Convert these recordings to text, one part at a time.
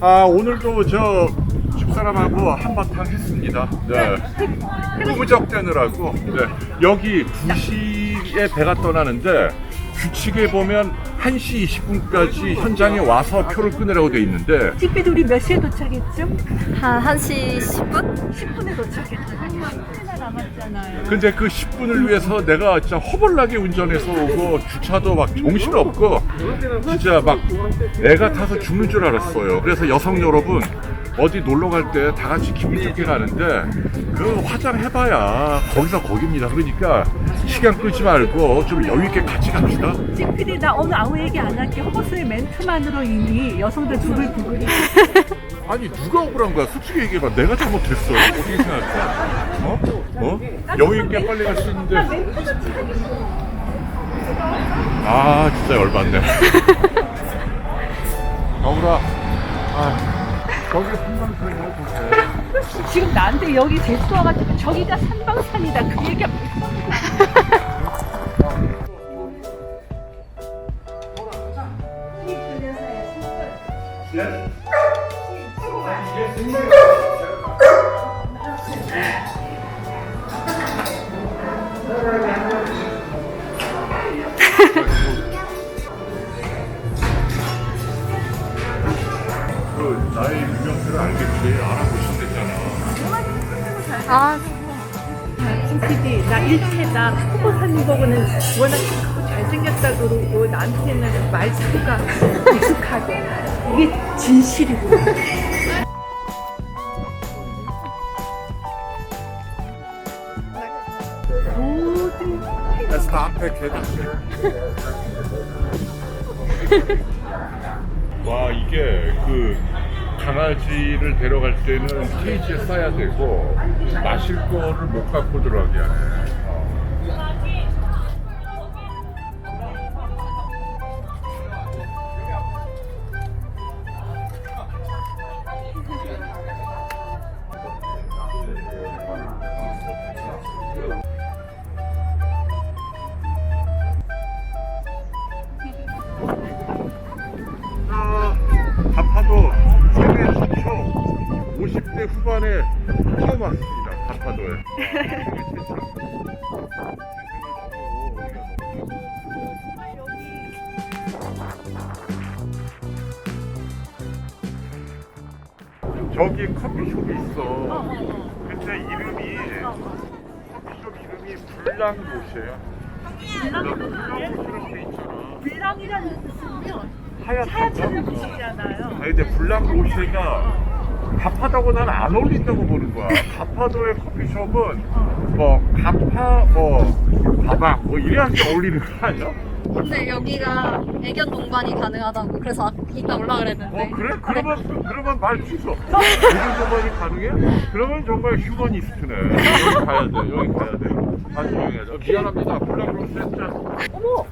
아 오늘도 저 집사람하고 한바탕 했습니다. 네. 꾸무적대느라고. 네. 여기 2시에 배가 떠나는데 규칙에 보면 1시 20분까지 현장에 와서 표를 끊으라고 돼 있는데 집배도 우리 몇 시에 도착했죠? 한 1시 10분? 10분에 도착했죠. 10분이나 남았잖아요. 근데 그 10분을 위해서 내가 진짜 허벌나게 운전해서 오고 주차도 막 정신없고 진짜 막 내가 타서 죽는 줄 알았어요. 그래서 여성 여러분 어디 놀러 갈 때 다 같이 기분 좋게 가는데 그 화장해봐야 거기서 거깁니다. 그러니까 시간 끌지 말고 좀 여유 있게 같이 갑시다. 집PD 나 오늘 아무 얘기 안 할게. 허버스의 멘트만으로 이미 여성들 부글부글. 아니 누가 억울한 거야? 솔직히 얘기해봐. 내가 잘못했어. 어떻게 생각해? 어? 어? 여유 있게 빨리 갈 수 있는데. 아 진짜 열받네. 억울아. 아 저기 한방송이 하고 보세. 지금 나한테 여기 데리고 와가지고 저기가 산방산이다. 그 얘기가 그 나의 유명세를 알겠지. 알아보신댔잖아. 아, PD 나 일체 나 후보 사님 보고는 워낙 크고 잘생겼다 그러고 나한테는 말투가 익숙하고 이게 진실이고 모든 그래서 다 앞에 계단. 와 이게 그 강아지를 데려갈 때는 케이지에 싸야 되고 마실 거를 못 갖고 들어가게 하네. 20대 후반에 뛰어났습니다. 가파도에. 아, 네, 저기 커피숍이 있어. 근데 이름이 커피숍 이름이 불랑못이에요. 불랑이라는 뜻은요. 하얗잖아. 하얗잖아요. 아니 근데 불랑못이가 가파다고 나는 안 어울린다고 보는 거야. 가파도의 커피숍은 뭐 가파 뭐 바박 뭐 이래야지 어울리는 거 아니야? 근데 여기가 애견 동반이 가능하다고. 그래서 이따 올라 어 그랬는데. 그래? 그러면 그러면 말 취소. 이런 정말이 가능해? 그러면 정말 휴머니스트네. 여기 가야 돼. 여기 가야 돼. 아주 조용해야 돼. 어, 미안합니다. 로쉐 진짜. 어머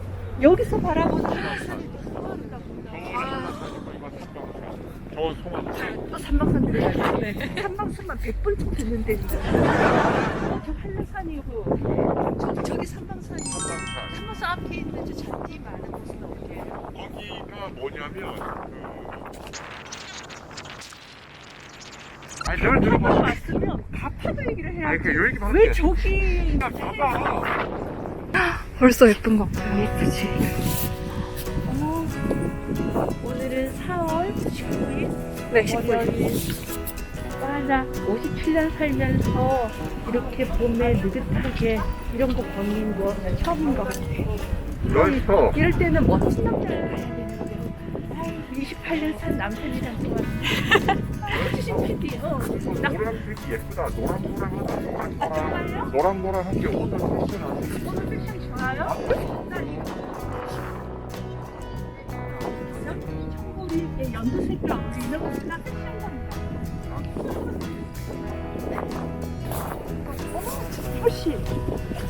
여기서 바라보는 산이 저 송아. 또 산방산 들어가야 돼 산방산만 100번 좀 듣는데 지금 저 한라산이고 저, 저기 산방산이고 한방산. 산방산 앞에 있는 저 잔디 많은 곳은 어디예요? 거기가 뭐냐면 그 아니 널 들어봐 왔으면 가파도 얘기를 아니 해야지 그 여기 봐봐 왜 저기 봐봐 벌써 예쁜 것 같아요. 예쁘지? 4월 19일 네, 19일. 월요일 와나 57년 살면서 이렇게 봄에 느긋하게 이런 거 보는 거난 처음인 것 같아 여기서 이럴 때는 멋진 남자를 가야 되는데 아유, 28년 산 남편이랑 좋았어 해주신 PD 어. 나 노란색이 예쁘다 노랑노랑하다 아, 정말요? 노랑노랑한 게 오늘 패션 아니야 오늘 패션 좋아요? 청보리 나 어머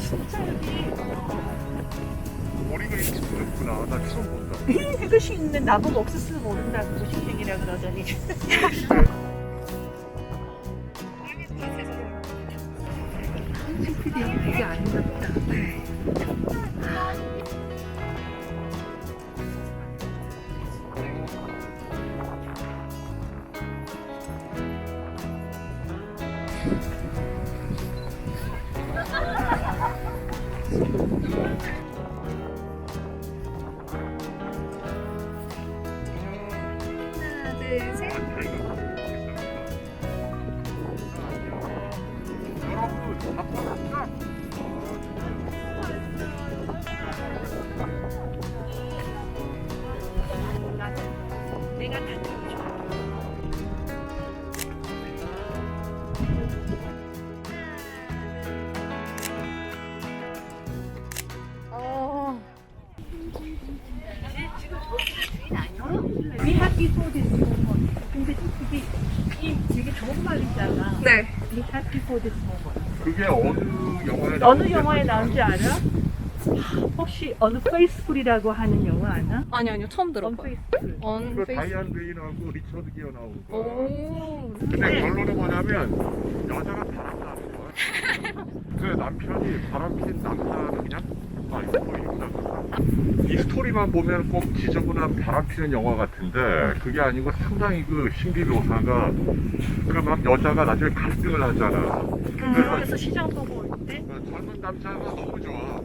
진짜 여기 머리가 이렇게 생겼구나. 나 처음 본다. 이것이 있는 나보고 옥수수 모른다고 고식생이라 그러더니. PD 이게 아닌가 보다 이 좋은 말이잖아. 네. Before this moment. 그게 어느 영화에 어느 나오는지 영화에 나온지 알아? 혹시 어느 페이스풀이라고 하는 영화 아나? 아니 아니요 처음 언 들어봐요. 페이스풀. 언 그 페이스. 다이안 베인하고 리처드 기어 나오는 거. 오. 근데 결론은 뭐냐면 여자가 바람나는 거야. 그 남편이 바람 핀 남자는 그냥 와이프입니다. 이 스토리만 보면 꼭 지저분한 바람 피는 영화 같은데 그게 아니고 상당히 그 신비 묘사가 그 막 여자가 나중에 갈등을 하잖아. 그래서 시장 보고 올 때. 그 젊은 남자가 너무 좋아.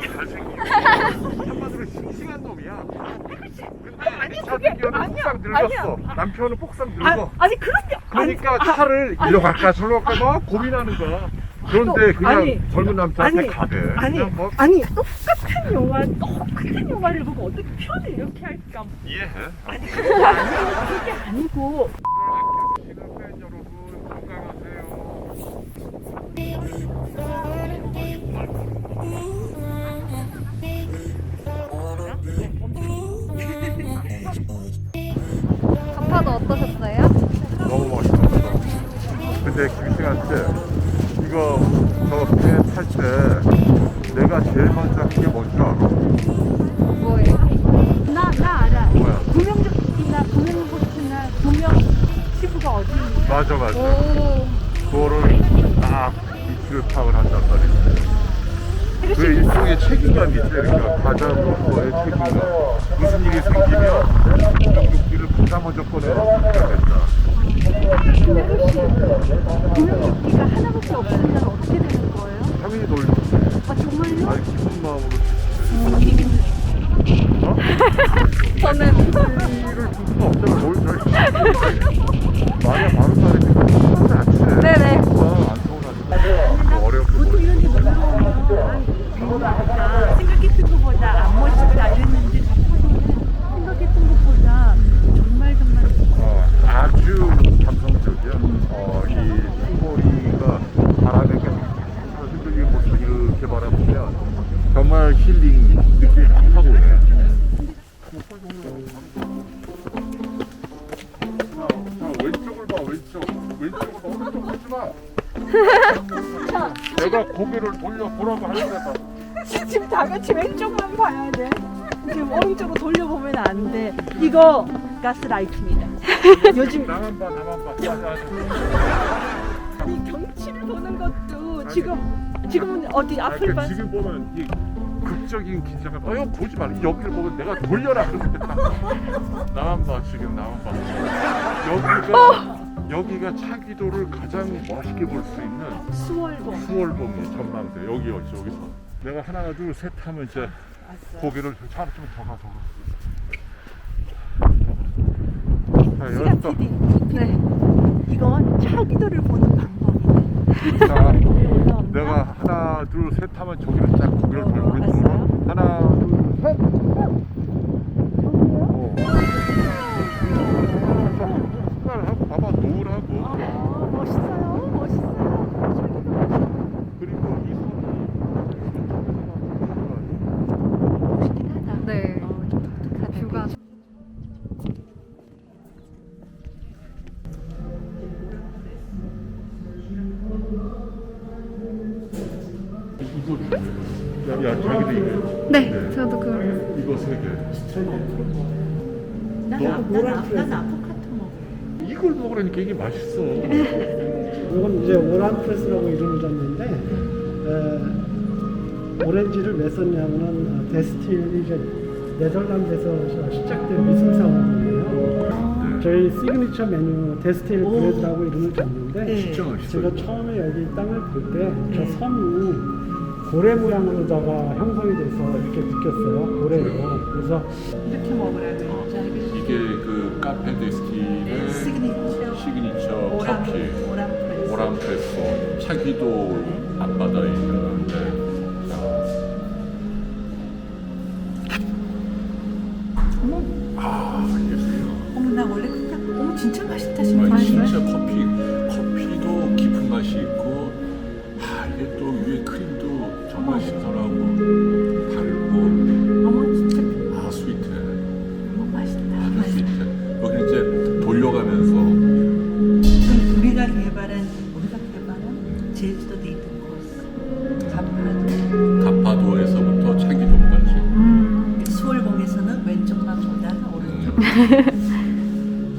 잘생기고 한마디로 싱싱한 놈이야. 근데 아니, 리차드 그게 아니야, 폭삭 늙었어. 남편은 폭삭 아, 늙어. 아니 그럼요. 그러니까 차를 일로 갈까 저로 갈까 막 고민하는 거야. 그런데 또, 그냥 아니, 젊은 남자한테 아니, 가대. 아니, 그냥 뭐 아니 똑같은 영화, 똑같은 영화를 보고 어떻게 표현을 이렇게 할까? 이해해. 아니 그게 아니고 그게 아니고 지금 팬 여러분 건강하세요. 간파도 어떠셨어요? 너무 멋있었어. 근데 김씨한테 이거 저배탈때 내가 제일 먼저 한 게 뭔지 알아? 뭐예요? 나 나 알아. 뭐야? 구명조끼나 구명보트나 구명 피부가 어디 있는지. 맞아 맞아. 오. 그거를 딱 이틀 파악을 한단 말이지. 그 일종의 책임감이 있대. 그러니까 가자로서의 책임감. 무슨 일이 생기면 공격기를 가장 먼저 꺼내야 된다. 구명조끼가 하나밖에 없으면 어떻게 되는 거예요? 당연히 돌려. 아 정말요? 아니 기쁜 마음으로. 어? 저는 일을 줄 수가 없잖아. 뭘 잘. 만약 바로 사람이 서운하지 않지. 네네. 안 서운하지. 어렵게 보통 뭘. 이런 게 놀라 내가 고개를 돌려 보라고 하는 거다. 지금 다 같이 왼쪽만 봐야 돼. 지금 오른쪽으로 돌려보면 안 돼. 이거 가스라이트입니다. 요즘 나만 봐, 나만 봐. 이 경치를 보는 것도 지금 지금은 어디 아, 앞을 그러니까 봐. 지금 보면 이 극적인 긴장감. 어, 이거 보지 말. 여기를 보면 내가 돌려라 딱. 나만 봐 지금 나만 봐. 여기가 여기가 차기도를 가장 멋있게 볼 수 있는 수월봉. 수월봉이 전망대 여기였죠 여기서. 내가 하나 둘셋 하면 이제 고개를 차를 좀더 가, 더 가. 자, 시간. PD. 네. 이건 차기도를 보는 방법이네. 자, 올라온다. 내가 하나 둘 셋 하면 저기를 딱 고개를 어, 돌고 알았어요. 하나 둘 셋. 어. 봐봐 노을하고 아, 멋있어요. 멋있어요. 그리고 이 멋있긴 하다. 네. 어, 좀 독특하다. 뷰가 이거 야, 야 자기도 이거 네. 네. 저도 그 이거 세 개. 난, 너 아, 난, 아, 난 아포카토 먹어. 이걸 먹으라니까 이게 맛있어. 이건 이제 오란 프레스라고 이름을 줬는데 에, 오렌지를 왜 썼냐면은 데스틸 이제 네덜란드에서 시작된 미술 사업이에요. 저희 시그니처 메뉴 데스틸 오. 브레드라고 이름을 줬는데 네. 진짜 맛있어. 제가 처음에 여기 땅을 볼 때저 네. 섬이 고래 모양으로다가 형성이 돼서 이렇게 느꼈어요. 고래가. 그래서 이렇게 먹으라고. 이게 그 카페 데스티 커피 오람 프레스. 오람 프레소 차기도 앞바다에 있는 데 자. 아 예술이야 어머 나 원래 그냥 어머 진짜 맛있다 아니, 진짜. 진짜 커피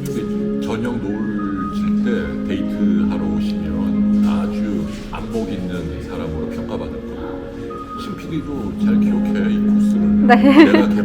근데 저녁 노을 질 때 데이트하러 오시면 아주 안복 있는 사람으로 평가받을 거예요. 신 PD도 잘 기억해 이 코스를 네. 내가 거야.